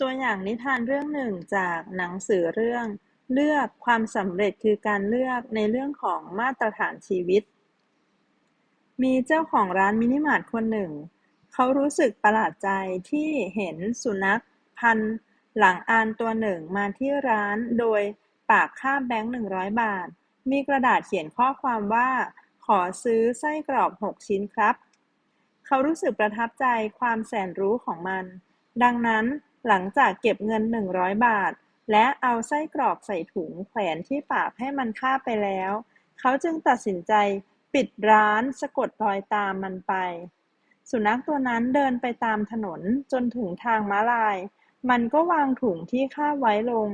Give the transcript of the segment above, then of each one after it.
ตัวอย่างนิทานเรื่องหนึ่งจากหนังสือเรื่อง เลือก ความสำเร็จคือการเลือกในเรื่องของมาตรฐานชีวิต มีเจ้าของร้านมินิมาร์ทคนหนึ่ง เขารู้สึกประหลาดใจที่เห็นสุนัขพันหลังอานตัวหนึ่งมาที่ร้านโดยปากคาแบงค์หนึ่งร้อยบาท มีกระดาษเขียนข้อความว่า ขอซื้อไส้กรอกหกชิ้นครับ เขารู้สึกประทับใจความแสนรู้ของมัน ดังนั้น หลังจากเก็บเงินหนึ่งร้อยบาท และเอาไส้กรอกใส่ถุงแขวนที่ปากให้มันคาบไปแล้ว เขาจึงตัดสินใจปิดร้านสะกดรอยตามมันไป สุนัขตัวนั้นเดินไปตามถนนจนถึงทางม้าลาย มันก็วางถุงที่คาบไว้ลง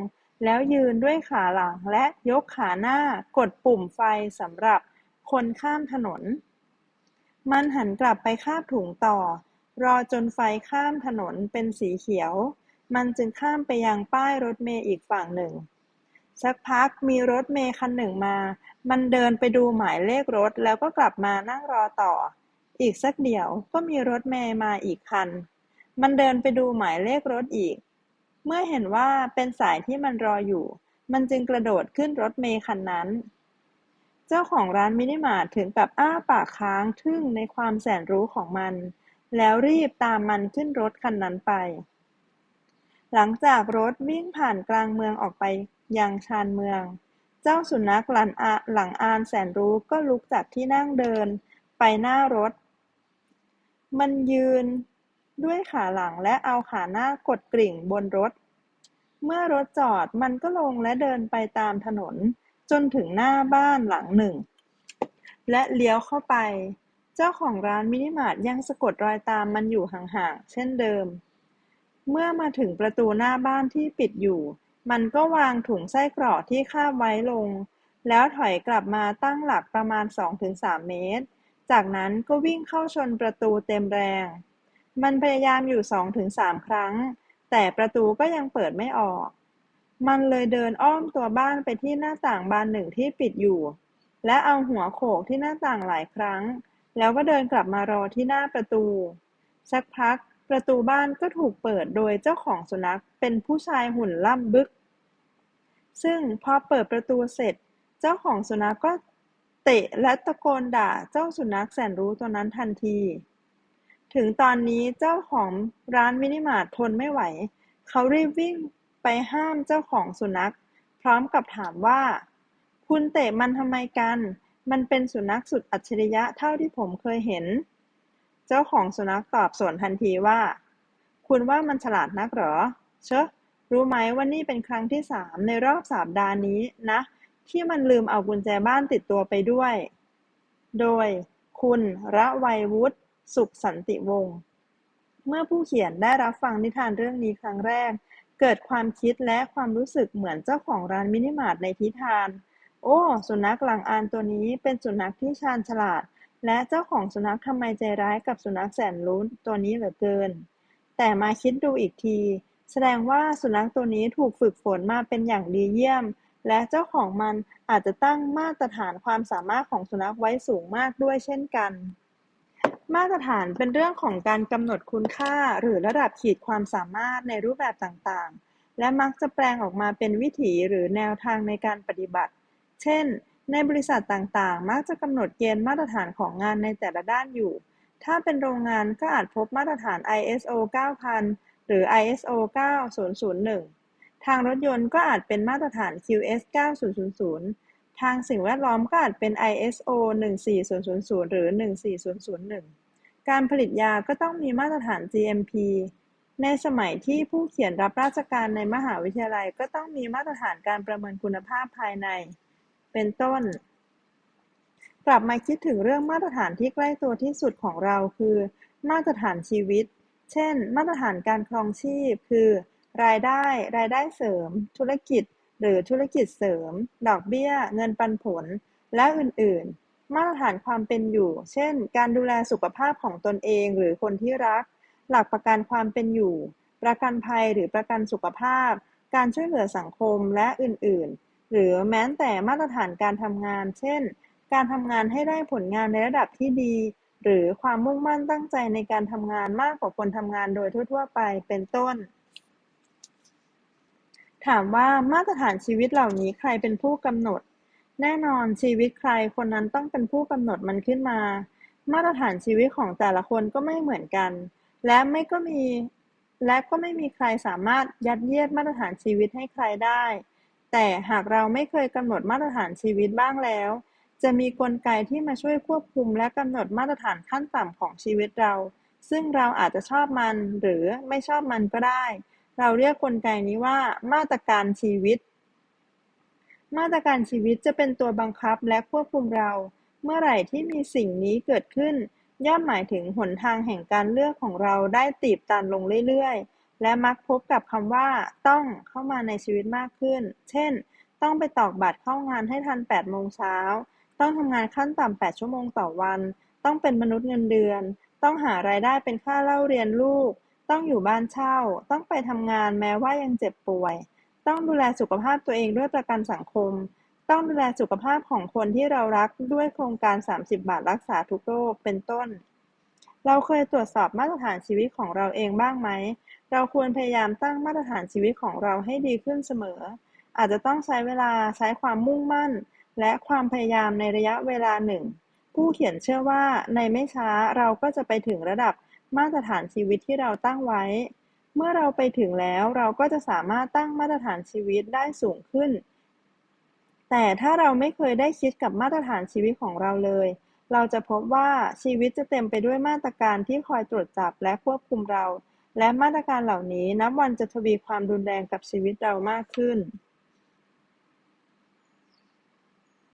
แล้วยืนด้วยขาหลังและยกขาหน้ากดปุ่มไฟสำหรับคนข้ามถนน มันหันกลับไปคาบถุงต่อ รอจนไฟข้ามถนนเป็นสีเขียว มันจึงข้ามไปยังป้ายรถเมล์อีกฝั่งหนึ่ง สักพักมีรถเมล์คันหนึ่งมา มันเดินไปดูหมายเลขรถแล้วก็กลับมานั่งรอต่อ อีกสักเดี๋ยวก็มีรถเมล์มาอีกคัน มันเดินไปดูหมายเลขรถอีก เมื่อเห็นว่าเป็นสายที่มันรออยู่ มันจึงกระโดดขึ้นรถเมล์คันนั้นเจ้าของร้านมินิมาร์ทถึงกับอ้าปากค้างทึ่งในความแสนรู้ของมัน แล้วรีบตามมันขึ้นรถคันนั้นไป หลังจากรถวิ่งผ่านกลางเมืองออกไปยังชานเมือง เจ้าสุนัขหลังอาหลังอานแสนรู้ก็ลุกจากที่นั่งเดินไปหน้ารถ มันยืนด้วยขาหลังและเอาขาหน้ากดกริ่งบนรถ เมื่อรถจอดมันก็ลงและเดินไปตามถนนจนถึงหน้าบ้านหลังหนึ่ง และเลี้ยวเข้าไป เจ้าของร้านมินิมาร์ทยังสะกดรอยตามมันอยู่ห่าง ๆ เช่นเดิม เมื่อมาถึงประตูหน้าบ้านที่ปิดอยู่ มันก็วางถุงไส้กรอกที่คาบไว้ลง แล้วถอยกลับมาตั้งหลักประมาณ 2-3 เมตร จากนั้นก็วิ่งเข้าชนประตูเต็มแรง มันพยายามอยู่ 2-3 ครั้ง แต่ประตูก็ยังเปิดไม่ออก มันเลยเดินอ้อมตัวบ้านไปที่หน้าต่างบานหนึ่งที่ปิดอยู่ และเอาหัวโขกที่หน้าต่างหลายครั้ง แล้วก็เดินกลับมารอที่หน้าประตู สักพักประตูบ้านก็ถูกเปิดโดยเจ้าของสุนัขเป็นผู้ชายหุ่นล่ำบึก ซึ่งพอเปิดประตูเสร็จ เจ้าของสุนัขก็เตะและตะโกนด่าเจ้าสุนัขแสนรู้ตัวนั้นทันที ถึงตอนนี้เจ้าของร้านมินิมาร์ททนไม่ไหว เขารีบวิ่งไปห้ามเจ้าของสุนัข พร้อมกับถามว่า คุณเตะมันทำไมกัน มันเป็นสุนัขสุดอัจฉริยะเท่าที่ผมเคยเห็น เจ้าของสุนัขตอบสวนทันทีว่า คุณว่ามันฉลาดนักหรอ เชอะ รู้ไหมว่านี่เป็นครั้งที่สามในรอบสัปดาห์นี้นะ ที่มันลืมเอากุญแจบ้านติดตัวไปด้วย โดย คุณระไวยวุฒิสุขสันติวงศ์เมื่อผู้เขียนได้รับฟังนิทานเรื่องนี้ครั้งแรก เกิดความคิดและความรู้สึกเหมือนเจ้าของร้านมินิมาร์ทในทิทาน โอ้ สุนัขหลังอานตัวนี้เป็นสุนัขที่ชาญฉลาด และเจ้าของสุนัขทำไมใจร้ายกับสุนัขแสนรู้ตัวนี้เหลือเกิน แต่มาคิดดูอีกที แสดงว่าสุนัขตัวนี้ถูกฝึกฝนมาเป็นอย่างดีเยี่ยม และเจ้าของมันอาจจะตั้งมาตรฐานความสามารถของสุนัขไว้สูงมากด้วยเช่นกัน มาตรฐานเป็นเรื่องของการกำหนดคุณค่าหรือระดับขีดความสามารถในรูปแบบต่างๆ และมักจะแปลงออกมาเป็นวิถีหรือแนวทางในการปฏิบัติ เช่น ในบริษัทต่างๆ มักจะกำหนดเกณฑ์มาตรฐานของงานในแต่ละด้านอยู่ ถ้าเป็นโรงงานก็อาจพบมาตรฐาน ISO 9000 หรือ ISO 9001 ทางรถยนต์ก็อาจเป็นมาตรฐาน QS 9000 ทางสิ่งแวดล้อมก็อาจเป็น ISO 14000 หรือ 14001 การผลิตยาก็ต้องมีมาตรฐาน GMP ในสมัยที่ผู้เขียนรับราชการในมหาวิทยาลัยก็ต้องมีมาตรฐานการประเมินคุณภาพภายใน เป็นต้น กลับมาคิดถึงเรื่องมาตรฐานที่ใกล้ตัวที่สุดของเราคือ มาตรฐานชีวิต เช่น มาตรฐานการครองชีพ คือ รายได้ รายได้เสริม ธุรกิจ หรือธุรกิจเสริม ดอกเบี้ย เงินปันผล และอื่น ๆ มาตรฐานความเป็นอยู่ เช่น การดูแลสุขภาพของตนเองหรือคนที่รัก หลักประกันความเป็นอยู่ ประกันภัยหรือประกันสุขภาพการช่วยเหลือสังคมและอื่น ๆ หรือแม้แต่มาตรฐานการทำงาน เช่น การทำงานให้ได้ผลงานในระดับที่ดี หรือความมุ่งมั่นตั้งใจในการทำงานมากกว่าคนทำงานโดยทั่ว ๆ ไป เป็นต้น ถามว่ามาตรฐานชีวิตเหล่านี้ใครเป็นผู้กำหนด แน่นอนชีวิตใครคนนั้นต้องเป็นผู้กำหนดมันขึ้นมา มาตรฐานชีวิตของแต่ละคนก็ไม่เหมือนกัน และไม่ก็มี และก็ไม่มีใครสามารถยัดเยียดมาตรฐานชีวิตให้ใครได้ แต่หากเราไม่เคยกำหนดมาตรฐานชีวิตบ้างแล้ว จะมีกลไกที่มาช่วยควบคุมและกำหนดมาตรฐานขั้นต่ำของชีวิตเรา ซึ่งเราอาจจะชอบมันหรือไม่ชอบมันก็ได้ เราเรียกกลไกนี้ว่ามาตรการชีวิต มาตรการชีวิตจะเป็นตัวบังคับและควบคุมเรา เมื่อไหร่ที่มีสิ่งนี้เกิดขึ้น ย่อมหมายถึงหนทางแห่งการเลือกของเราได้ตีบตันลงเรื่อยๆ และมักพบกับคำว่า ต้อง เข้ามาในชีวิตมากขึ้น เช่น ต้องไปตอกบัตรเข้างานให้ทัน8โมงเช้า ต้องทำงานขั้นต่ำ8ชั่วโมงต่อวัน ต้องเป็นมนุษย์เงินเดือน ต้องหารายได้เป็นค่าเล่าเรียนลูก ต้องอยู่บ้านเช่า ต้องไปทำงานแม้ว่ายังเจ็บป่วย ต้องดูแลสุขภาพตัวเองด้วยประกันสังคม ต้องดูแลสุขภาพของคนที่เรารักด้วยโครงการ 30 บาทรักษาทุกโรค เป็นต้น เราเคยตรวจสอบมาตรฐานชีวิตของเราเองบ้างไหม เราควรพยายามตั้งมาตรฐานชีวิตของเราให้ดีขึ้นเสมอ อาจจะต้องใช้เวลาใช้ความมุ่งมั่น และความพยายามในระยะเวลาหนึ่ง ผู้เขียนเชื่อว่าในไม่ช้าเราก็จะไปถึงระดับมาตรฐานชีวิตที่เราตั้งไว้ เมื่อเราไปถึงแล้วเราก็จะสามารถตั้งมาตรฐานชีวิตได้สูงขึ้น แต่ถ้าเราไม่เคยได้คิดกับมาตรฐานชีวิตของเราเลย เราจะพบว่าชีวิตจะเต็มไปด้วยมาตรการที่คอยตรวจจับและควบคุมเรา และมาตรการเหล่านี้นับวันจะทวีความรุนแรงกับชีวิตเรามากขึ้น